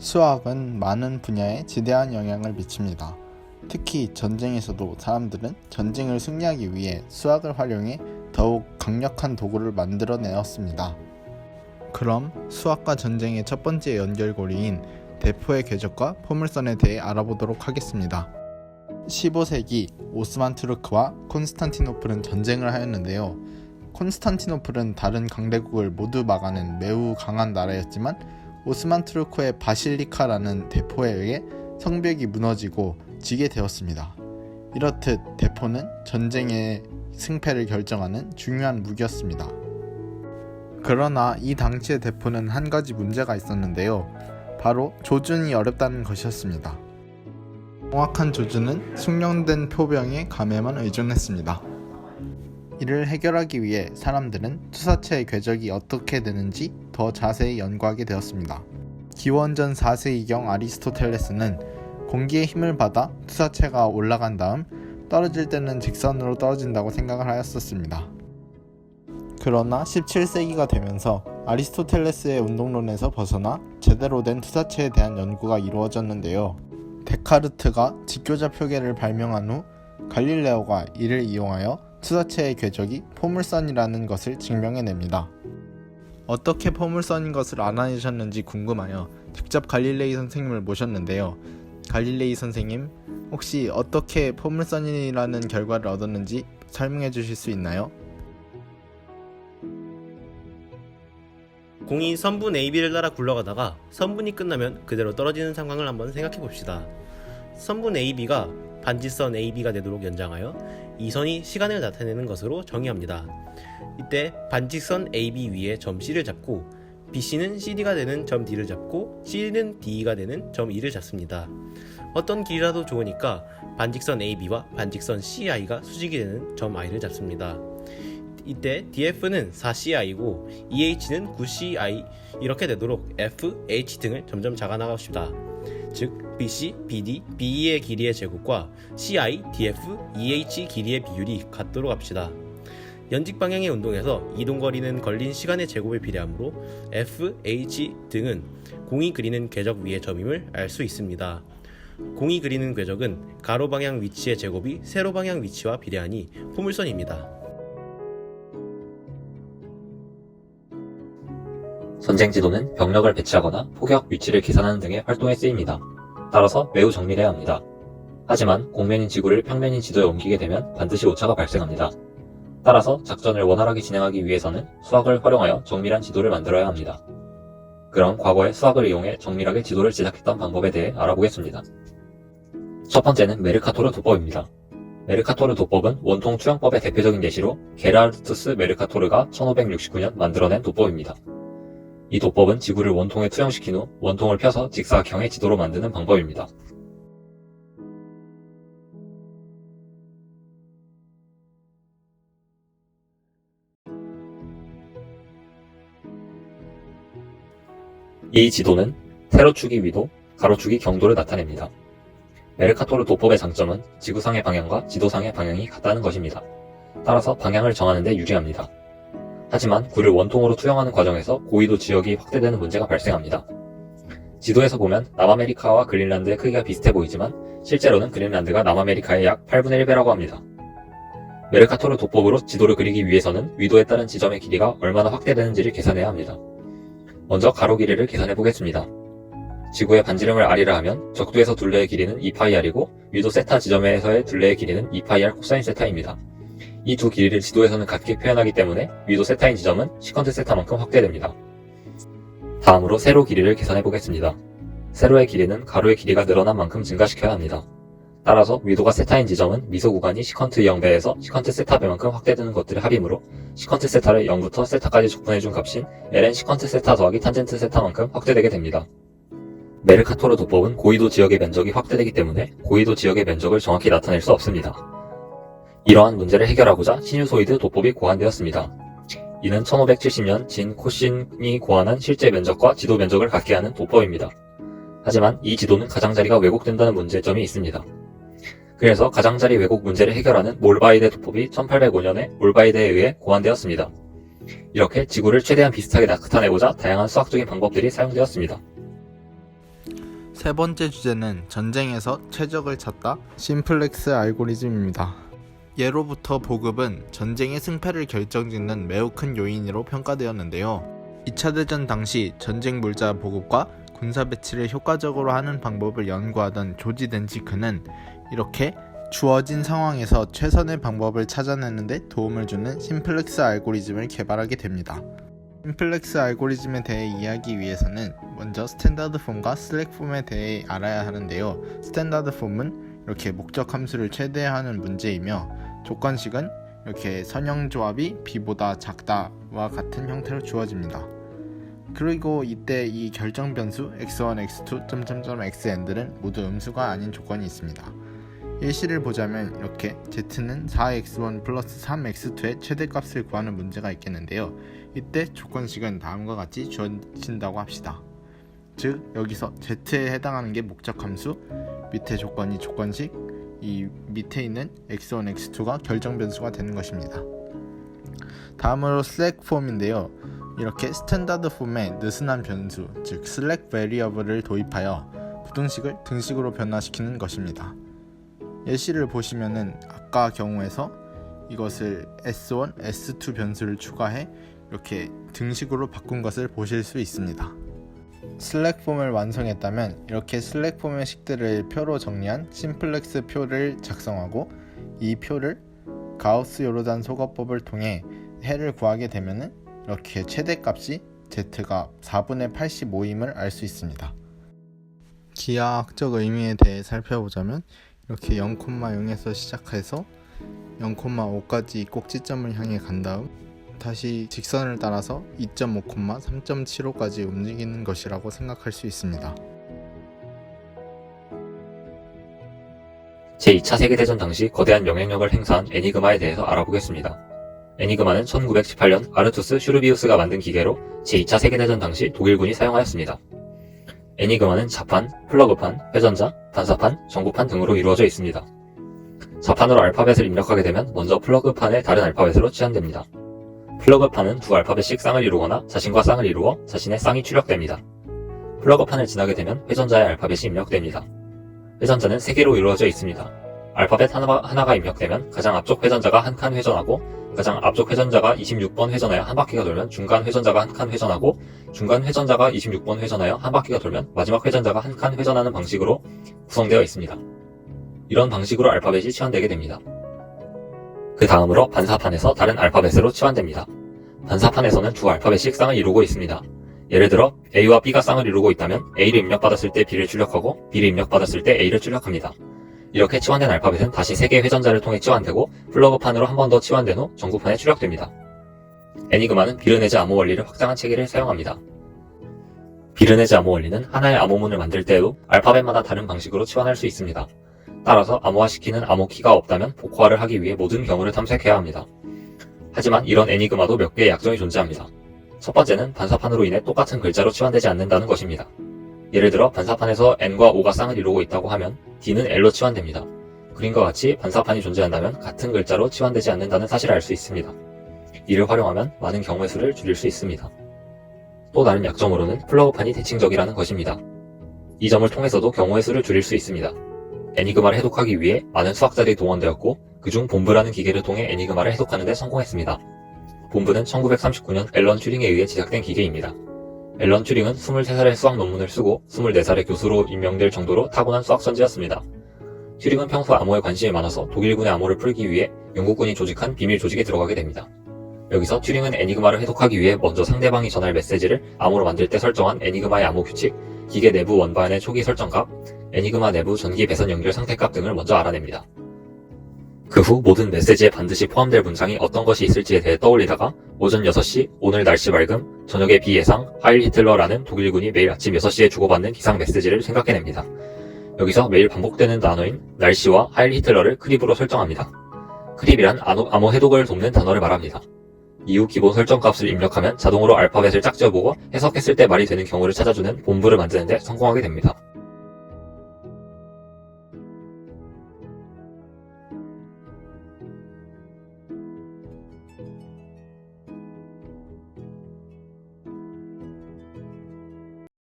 수학은 많은 분야에 지대한 영향을 미칩니다. 특히 전쟁에서도 사람들은 전쟁을 승리하기 위해 수학을 활용해 더욱 강력한 도구를 만들어 내었습니다. 그럼 수학과 전쟁의 첫 번째 연결고리인 대포의 궤적과 포물선에 대해 알아보도록 하겠습니다. 15세기 오스만 투르크와 콘스탄티노플은 전쟁을 하였는데요. 콘스탄티노플은 다른 강대국을 모두 막아낸 매우 강한 나라였지만 오스만 투르크의 바실리카라는 대포에 의해 성벽이 무너지고 지게 되었습니다. 이렇듯 대포는 전쟁의 승패를 결정하는 중요한 무기였습니다. 그러나 이 당시의 대포는 한 가지 문제가 있었는데요. 바로 조준이 어렵다는 것이었습니다. 정확한 조준은 숙련된 표병의 감에만 의존했습니다. 이를 해결하기 위해 사람들은 투사체의 궤적이 어떻게 되는지 더 자세히 연구하게 되었습니다. 기원전 4세기경 아리스토텔레스는 공기의 힘을 받아 투사체가 올라간 다음 떨어질 때는 직선으로 떨어진다고 생각을 하였었습니다. 그러나 17세기가 되면서 아리스토텔레스의 운동론에서 벗어나 제대로 된 투사체에 대한 연구가 이루어졌는데요. 데카르트가 직교자 표계를 발명한 후 갈릴레오가 이를 이용하여 투사체의 궤적이 포물선이라는 것을 증명해냅니다. 어떻게 포물선인 것을 알아내셨는지 궁금하여 직접 갈릴레이 선생님을 모셨는데요. 갈릴레이 선생님, 혹시 어떻게 포물선이라는 결과를 얻었는지 설명해 주실 수 있나요? 공이 선분 AB를 따라 굴러가다가 선분이 끝나면 그대로 떨어지는 상황을 한번 생각해 봅시다. 선분 AB가 반지선 AB가 되도록 연장하여 이 선이 시간을 나타내는 것으로 정의합니다. 이때 반지선 AB 위에 점 C를 잡고 BC는 CD가 되는 점 D를 잡고 C는 DE가 되는 점 E를 잡습니다. 어떤 길이라도 좋으니까 반직선 AB와 반직선 CI가 수직이 되는 점 I를 잡습니다. 이때 DF는 4CI고 EH는 9CI 이렇게 되도록 F, H 등을 점점 작아 나갑시다. 즉 BC, BD, BE의 길이의 제곱과 CI, DF, EH 길이의 비율이 같도록 합시다. 연직 방향의 운동에서 이동 거리는 걸린 시간의 제곱에 비례하므로 F, H 등은 공이 그리는 궤적 위의 점임을 알 수 있습니다. 공이 그리는 궤적은 가로 방향 위치의 제곱이 세로 방향 위치와 비례하니 포물선입니다. 전쟁 지도는 병력을 배치하거나 포격 위치를 계산하는 등의 활동에 쓰입니다. 따라서 매우 정밀해야 합니다. 하지만 공면인 지구를 평면인 지도에 옮기게 되면 반드시 오차가 발생합니다. 따라서 작전을 원활하게 진행하기 위해서는 수학을 활용하여 정밀한 지도를 만들어야 합니다. 그럼 과거에 수학을 이용해 정밀하게 지도를 제작했던 방법에 대해 알아보겠습니다. 첫 번째는 메르카토르 도법입니다. 메르카토르 도법은 원통 투영법의 대표적인 예시로 게라르투스 메르카토르가 1569년 만들어낸 도법입니다. 이 도법은 지구를 원통에 투영시킨 후 원통을 펴서 직사각형의 지도로 만드는 방법입니다. 이 지도는 세로축이 위도, 가로축이 경도를 나타냅니다. 메르카토르 도법의 장점은 지구상의 방향과 지도상의 방향이 같다는 것입니다. 따라서 방향을 정하는 데 유리합니다. 하지만 굴을 원통으로 투영하는 과정에서 고위도 지역이 확대되는 문제가 발생합니다. 지도에서 보면 남아메리카와 그린란드의 크기가 비슷해 보이지만 실제로는 그린란드가 남아메리카의 약 8분의 1배라고 합니다. 메르카토르 도법으로 지도를 그리기 위해서는 위도에 따른 지점의 길이가 얼마나 확대되는지를 계산해야 합니다. 먼저 가로 길이를 계산해 보겠습니다. 지구의 반지름을 r이라 하면 적도에서 둘레의 길이는 2파이r이고 위도 세타 지점에서의 둘레의 길이는 2파이r 코사인 세타입니다. 이 두 길이를 지도에서는 같게 표현하기 때문에 위도 세타인 지점은 시컨트 세타만큼 확대됩니다. 다음으로 세로 길이를 계산해 보겠습니다. 세로의 길이는 가로의 길이가 늘어난 만큼 증가시켜야 합니다. 따라서 위도가 세타인 지점은 미소 구간이 시컨트 0배에서 시컨트 세타 배만큼 확대되는 것들의 합이므로 시컨트 세타를 0부터 세타까지 족분해준 값인 ln 시컨트 세타 더하기 탄젠트 세타만큼 확대되게 됩니다. 메르카토르 도법은 고위도 지역의 면적이 확대되기 때문에 고위도 지역의 면적을 정확히 나타낼 수 없습니다. 이러한 문제를 해결하고자 시뉴소이드 도법이 고안되었습니다. 이는 1570년 진 코신이 고안한 실제 면적과 지도 면적을 갖게 하는 도법입니다. 하지만 이 지도는 가장자리가 왜곡된다는 문제점이 있습니다. 그래서 가장자리 왜곡 문제를 해결하는 몰바이데 도법이 1805년에 몰바이데에 의해 고안되었습니다. 이렇게 지구를 최대한 비슷하게 나타내고자 다양한 수학적인 방법들이 사용되었습니다. 세 번째 주제는 전쟁에서 최적을 찾다 심플렉스 알고리즘입니다. 예로부터 보급은 전쟁의 승패를 결정짓는 매우 큰 요인으로 평가되었는데요. 2차 대전 당시 전쟁 물자 보급과 군사 배치를 효과적으로 하는 방법을 연구하던 조지 덴지크는 이렇게 주어진 상황에서 최선의 방법을 찾아내는데 도움을 주는 심플렉스 알고리즘을 개발하게 됩니다. 심플렉스 알고리즘에 대해 이해하기 위해서는 먼저 스탠다드 폼과 슬랙 폼에 대해 알아야 하는데요. 스탠다드 폼은 이렇게 목적 함수를 최대화하는 문제이며 조건식은 이렇게 선형 조합이 b보다 작다와 같은 형태로 주어집니다. 그리고 이때 이 결정 변수 x1, x2, 점점점 xn들은 모두 음수가 아닌 조건이 있습니다. 예시를 보자면 이렇게 z는 4x1 플러스 3x2의 최대값을 구하는 문제가 있겠는데요. 이때 조건식은 다음과 같이 주어진다고 합시다. 즉 여기서 z에 해당하는 게 목적 함수, 밑에 조건이 조건식, 이 밑에 있는 x1, x2가 결정 변수가 되는 것입니다. 다음으로 슬랙 폼인데요. 이렇게 스탠다드 폼에 느슨한 변수, 즉 슬랙 베리어블을 도입하여 부등식을 등식으로 변화시키는 것입니다. 예시를 보시면은 아까 경우에서 이것을 s1, s2 변수를 추가해 이렇게 등식으로 바꾼 것을 보실 수 있습니다. 슬랙 폼을 완성했다면 이렇게 슬랙 폼의 식들을 표로 정리한 심플렉스 표를 작성하고 이 표를 가우스 요르단 소거법을 통해 해를 구하게 되면은 이렇게 최대값이 z가 4분의 85임을 알 수 있습니다. 기하학적 의미에 대해 살펴보자면 이렇게 0,0에서 시작해서 0,5까지 꼭지점을 향해 간 다음 다시 직선을 따라서 2.5, 3.75까지 움직이는 것이라고 생각할 수 있습니다. 제2차 세계대전 당시 거대한 영향력을 행사한 애니그마에 대해서 알아보겠습니다. 애니그마는 1918년 아르투스 슈르비우스가 만든 기계로 제2차 세계대전 당시 독일군이 사용하였습니다. 애니그마는 자판, 플러그판, 회전자, 반사판, 전구판 등으로 이루어져 있습니다. 자판으로 알파벳을 입력하게 되면 먼저 플러그판의 다른 알파벳으로 치환됩니다. 플러그판은 두 알파벳씩 쌍을 이루거나 자신과 쌍을 이루어 자신의 쌍이 출력됩니다. 플러그판을 지나게 되면 회전자의 알파벳이 입력됩니다. 회전자는 세 개로 이루어져 있습니다. 알파벳 하나, 하나가 입력되면 가장 앞쪽 회전자가 한 칸 회전하고 가장 앞쪽 회전자가 26번 회전하여 한 바퀴가 돌면 중간 회전자가 한 칸 회전하고 중간 회전자가 26번 회전하여 한 바퀴가 돌면 마지막 회전자가 한 칸 회전하는 방식으로 구성되어 있습니다. 이런 방식으로 알파벳이 치환되게 됩니다. 그 다음으로 반사판에서 다른 알파벳으로 치환됩니다. 반사판에서는 두 알파벳씩 쌍을 이루고 있습니다. 예를 들어 A와 B가 쌍을 이루고 있다면 A를 입력받았을 때 B를 출력하고 B를 입력받았을 때 A를 출력합니다. 이렇게 치환된 알파벳은 다시 3개의 회전자를 통해 치환되고 플러그판으로 한 번 더 치환된 후 전구판에 출력됩니다. 애니그마는 비르네즈 암호 원리를 확장한 체계를 사용합니다. 비르네즈 암호 원리는 하나의 암호문을 만들 때에도 알파벳마다 다른 방식으로 치환할 수 있습니다. 따라서 암호화시키는 암호키가 없다면 복호화를 하기 위해 모든 경우를 탐색해야 합니다. 하지만 이런 애니그마도 몇 개의 약점이 존재합니다. 첫 번째는 반사판으로 인해 똑같은 글자로 치환되지 않는다는 것입니다. 예를 들어 반사판에서 n과 5가 쌍을 이루고 있다고 하면 d는 l로 치환됩니다. 그림과 같이 반사판이 존재한다면 같은 글자로 치환되지 않는다는 사실을 알 수 있습니다. 이를 활용하면 많은 경우의 수를 줄일 수 있습니다. 또 다른 약점으로는 플러그판이 대칭적이라는 것입니다. 이 점을 통해서도 경우의 수를 줄일 수 있습니다. 애니그마를 해독하기 위해 많은 수학자들이 동원되었고 그중 본브라는 기계를 통해 애니그마를 해독하는 데 성공했습니다. 본브는 1939년 앨런 튜링에 의해 제작된 기계입니다. 앨런 튜링은 23살에 수학 논문을 쓰고 24살에 교수로 임명될 정도로 타고난 수학 천재였습니다. 튜링은 평소 암호에 관심이 많아서 독일군의 암호를 풀기 위해 영국군이 조직한 비밀 조직에 들어가게 됩니다. 여기서 튜링은 애니그마를 해독하기 위해 먼저 상대방이 전할 메시지를 암호로 만들 때 설정한 애니그마의 암호 규칙, 기계 내부 원반의 초기 설정값, 애니그마 내부 전기 배선 연결 상태값 등을 먼저 알아냅니다. 그 후 모든 메시지에 반드시 포함될 문장이 어떤 것이 있을지에 대해 떠올리다가 오전 6시, 오늘 날씨 맑음, 저녁에 비 예상, 하일 히틀러라는 독일군이 매일 아침 6시에 주고받는 기상 메시지를 생각해냅니다. 여기서 매일 반복되는 단어인 날씨와 하일 히틀러를 크립으로 설정합니다. 크립이란 암호, 암호 해독을 돕는 단어를 말합니다. 이후 기본 설정 값을 입력하면 자동으로 알파벳을 짝지어보고 해석했을 때 말이 되는 경우를 찾아주는 본부를 만드는데 성공하게 됩니다.